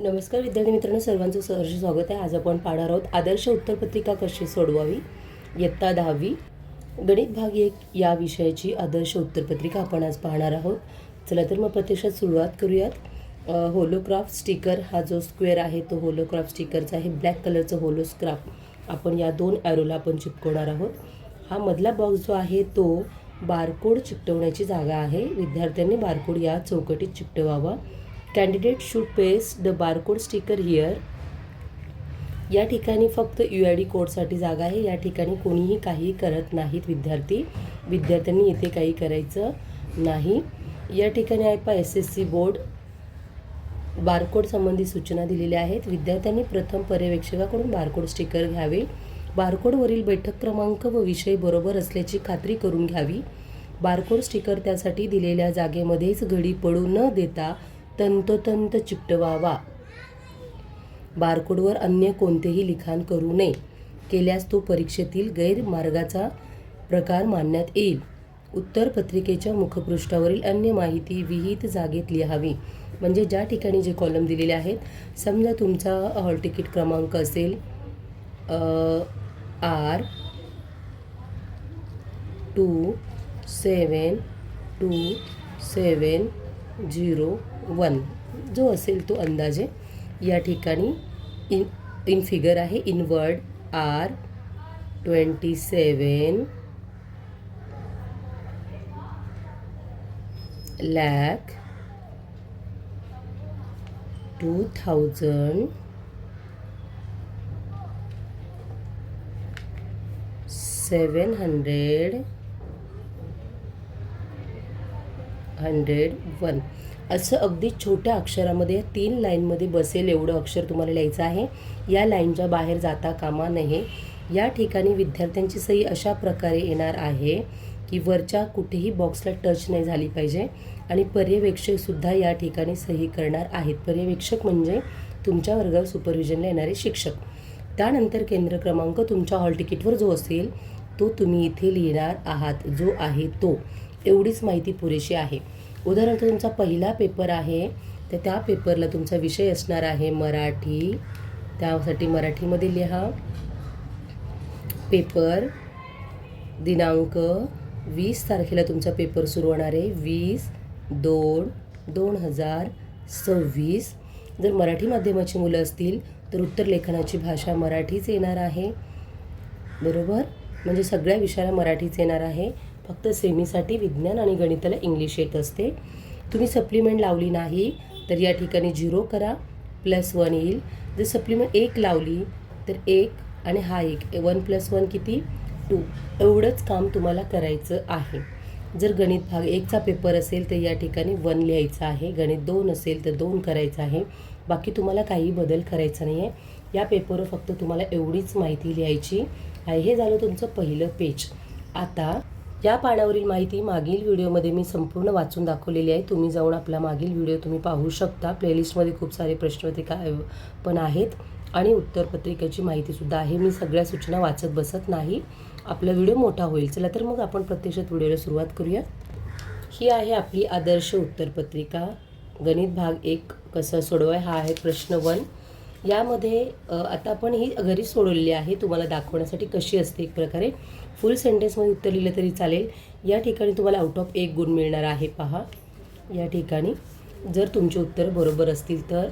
नमस्कार विद्यार्थी मित्रांनो सर्वांचं सहर्ष स्वागत आहे. आज आपण पाहणार आहोत आदर्श उत्तरपत्रिका कशी सोडवावी इयत्ता दहावी. गणित भाग एक या विषयाची आदर्श उत्तरपत्रिका आपण आज पाहणार आहोत. चला तर मग प्रत्यक्षात सुरुवात करूयात. होलोक्राफ्ट स्टिकर हा जो स्क्वेअर आहे तो होलोक्राफ्ट स्टिकरचा आहे ब्लॅक कलरचं होलोस्क्राफ्ट आपण या दोन ॲरोला आपण चिपकवणार आहोत. हा मधला बॉक्स जो आहे तो बारकोड चिकटवण्याची जागा आहे. विद्यार्थ्यांनी बारकोड या चौकटीत चिकटवावा. Candidate should paste the barcode sticker here. या ठिकाणी फक्त यू आय डी कोडसाठी जागा आहे. या ठिकाणी कोणीही काही करत नाहीत विद्यार्थी. विद्यार्थ्यांनी इथे काही करायचं नाही. या ठिकाणी आहे पा S S C board barcode संबंधी सूचना दिलेल्या आहेत. विद्यार्थ्यांनी प्रथम पर्यवेक्षकाकडून बारकोड स्टिकर घ्यावे. बारकोडवरील बैठक क्रमांक व विषय बरोबर असल्याची खात्री करून घ्यावी. बारकोड स्टिकर त्यासाठी दिलेल्या जागेमध्येच घडी पडू न देता तंतोतंत चिकटवावा बारकोडवर अन्य कोणतेही लिखाण करू नये. केल्यास तो परीक्षेतील गैरमार्गाचा प्रकार मानण्यात येईल. उत्तर पत्रिकेच्या मुखपृष्ठावरील अन्य माहिती विहित जागेत लिहावी. म्हणजे ज्या ठिकाणी जे कॉलम दिलेले आहेत समजा तुमचा हॉल तिकीट क्रमांक असेल R two seven two seven zero one जो असेल तो अंदाजे या ठिकाणी इन इन फिगर आहे. In word R twenty seven lakh two thousand seven hundred hundred one असं अगदी छोट्या अक्षरामध्ये तीन लाईनमध्ये बसेल एवढं अक्षर तुम्हाला लिहायचं आहे. या लाईनच्या बाहेर जाता कामा नये. या ठिकाणी विद्यार्थ्यांची सही अशा प्रकारे येणार आहे की वरच्या कुठेही बॉक्सला टच नाही झाली पाहिजे आणि पर्यवेक्षकसुद्धा या ठिकाणी सही करणार आहेत. पर्यवेक्षक म्हणजे तुमच्या वर्गावर सुपरविजनला येणारे शिक्षक. त्यानंतर केंद्र क्रमांक तुमच्या हॉल तिकीटवर जो असेल तो तुम्ही इथे लिहिणार आहात. जो आहे तो. एवढीच माहिती पुरेशी आहे. उदाहरणार्थ तुमचा पहिला पेपर आहे तर त्या पेपरला तुमचा विषय असणार आहे मराठी. त्यासाठी मराठीमध्ये लिहा. पेपर दिनांक वीस तारखेला तुमचा पेपर सुरू होणार आहे. वीस दोन दोन हजार सव्वीस. जर मराठी माध्यमाची मुलं असतील तर उत्तर लेखनाची भाषा मराठीच येणार आहे. बरोबर? म्हणजे सगळ्या विषयाला मराठीच येणार आहे. फक्त सेमीसाठी विज्ञान आणि गणिताला इंग्लिश येत असते. तुम्ही सप्लिमेंट लावली नाही तर या ठिकाणी झिरो करा. प्लस वन येईल. जर सप्लिमेंट एक लावली तर एक आणि हा एक. वन प्लस वन किती? टू एवढंच काम तुम्हाला करायचं आहे. जर गणित भाग एकचा पेपर असेल तर या ठिकाणी वन लिहायचं आहे. गणित दोन असेल तर दोन करायचं आहे. बाकी तुम्हाला काही बदल करायचा नाही आहे या पेपरवर फक्त तुम्हाला एवढीच माहिती लिहायची आहे. हे झालं तुमचं पहिलं पेज आता या पानावरील माहिती मागील व्हिडिओमध्ये मी संपूर्ण वाचून दाखवलेली आहे. तुम्ही जाऊन आपला मागील व्हिडिओ तुम्ही पाहू शकता. प्लेलिस्टमध्ये खूप सारे प्रश्नपत्रिका पण आहेत आणि उत्तरपत्रिकेची माहितीसुद्धा आहे. मी सगळ्या सूचना वाचत बसत नाही. आपला व्हिडिओ मोठा होईल. चला तर मग आपण प्रत्यक्षात व्हिडिओला सुरुवात करूया. ही आहे आपली आदर्श उत्तरपत्रिका. गणित भाग एक कसं सोडवाय? हा आहे प्रश्न वन. यामध्ये आता आपण ही घरी सोडवलेली आहे. तुम्हाला दाखवण्यासाठी कशी असते एक प्रकारे. फुल सेंटेन्समध्ये उत्तर लिहिलं तरी चालेल. या ठिकाणी तुम्हाला आउट ऑफ एक गुण मिळणार आहे. पहा. या ठिकाणी. जर तुमचे उत्तर बरोबर असतील तर.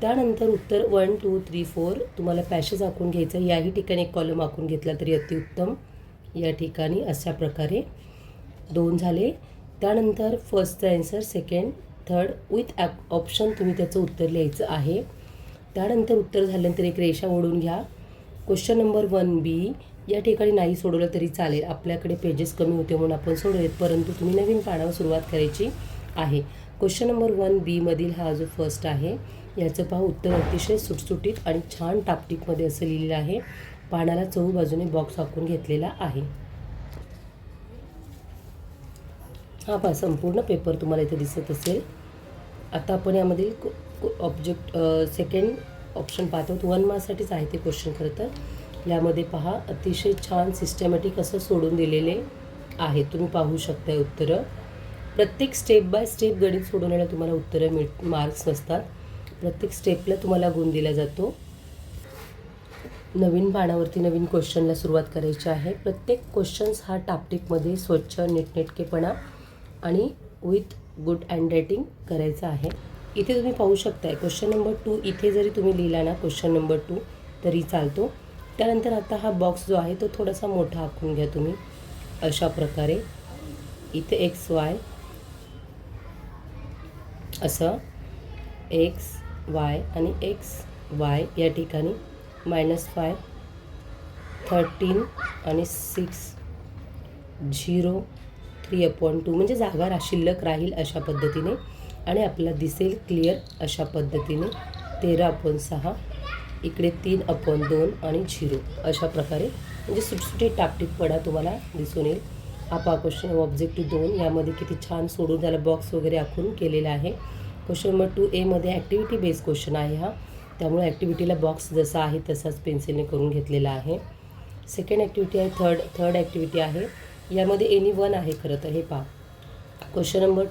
त्यानंतर उत्तर वन टू थ्री फोर तुम्हाला पॅशेज आखून घ्यायचं. याही ठिकाणी एक कॉलम आखून घेतला तरी अतिउत्तम. या ठिकाणी अशा प्रकारे. दोन झाले. त्यानंतर फर्स्टचं answer second third with app option तुम्ही त्याचं उत्तर लिहायचं आहे. त्यानंतर उत्तर झाल्यानंतर एक रेषा ओढून घ्या. क्वेश्चन नंबर वन बी या ठिकाणी नाही सोडवलं तरी चालेल. आपल्याकडे पेजेस कमी होते म्हणून आपण सोडवेत परंतु तुम्ही नवीन पानावर सुरुवात करायची आहे. क्वेश्चन नंबर वन बीमधील हा जो फर्स्ट आहे याचं पहा उत्तर अतिशय सुटसुटीत आणि छान टापटीपमध्ये असं लिहिलेलं आहे. पानाला चहू बाजूने बॉक्स आखून घेतलेला आहे. हा पहा संपूर्ण पेपर तुम्हाला इथे दिसत असेल. आता आपण यामधील ऑब्जेक्ट सेकंड ऑप्शन पाहतो. वन मार्कसाठीच आहे ते क्वेश्चन खरं तर. यामध्ये पहा अतिशय छान सिस्टमॅटिक असं सोडून दिलेले आहे. तुम्ही पाहू शकता उत्तरं. प्रत्येक स्टेप बाय स्टेप गणित सोडवण्याला तुम्हाला उत्तरं मिळ मार्क्स नसतात. प्रत्येक स्टेपला तुम्हाला गुण दिला जातो. नवीन पानावरती नवीन क्वेश्चनला सुरुवात करायची आहे. प्रत्येक क्वेश्चन्स हा टापटिकमध्ये स्वच्छ नीटनेटकेपणा आणि विथ गुड हँड रायटिंग करायचं आहे. इथे तुम्ही पाहू शकताय क्वेश्चन नंबर टू इथे जरी तुम्ही लिहिला ना क्वेश्चन नंबर टू तरी चालतो. त्यानंतर आता हा बॉक्स जो आहे तो थोडासा मोठा आखून घ्या तुम्ही. अशा प्रकारे. इथे एक्स वाय. असं. एक्स वाय आणि एक्स वाय या ठिकाणी मायनस फाय थर्टीन आणि six zero three upon two म्हणजे जागा रा शिल्लक राहील अशा पद्धतीने आणि आपल्याला दिसेल क्लिअर अशा पद्धतीने तेरा अपॉन सहा इकडे तीन अपॉन दोन आणि झिरो अशा प्रकारे. म्हणजे सुटसुटी टापटीपणा तुम्हाला दिसून येईल. आपा क्वेश्चन ऑब्जेक्टिव्ह दोन. यामध्ये किती छान सोडून त्याला बॉक्स वगैरे आखून केलेला आहे. क्वेश्चन नंबर टू एमध्ये ॲक्टिव्हिटी बेस्ड क्वेश्चन आहे हा. त्यामुळे ॲक्टिव्हिटीला बॉक्स जसा आहे तसाच पेन्सिलने करून घेतलेला आहे. सेकंड ॲक्टिव्हिटी आहे. थर्ड थर्ड ॲक्टिव्हिटी आहे. यामध्ये एनी वन आहे खरं तर हे पहा. Question number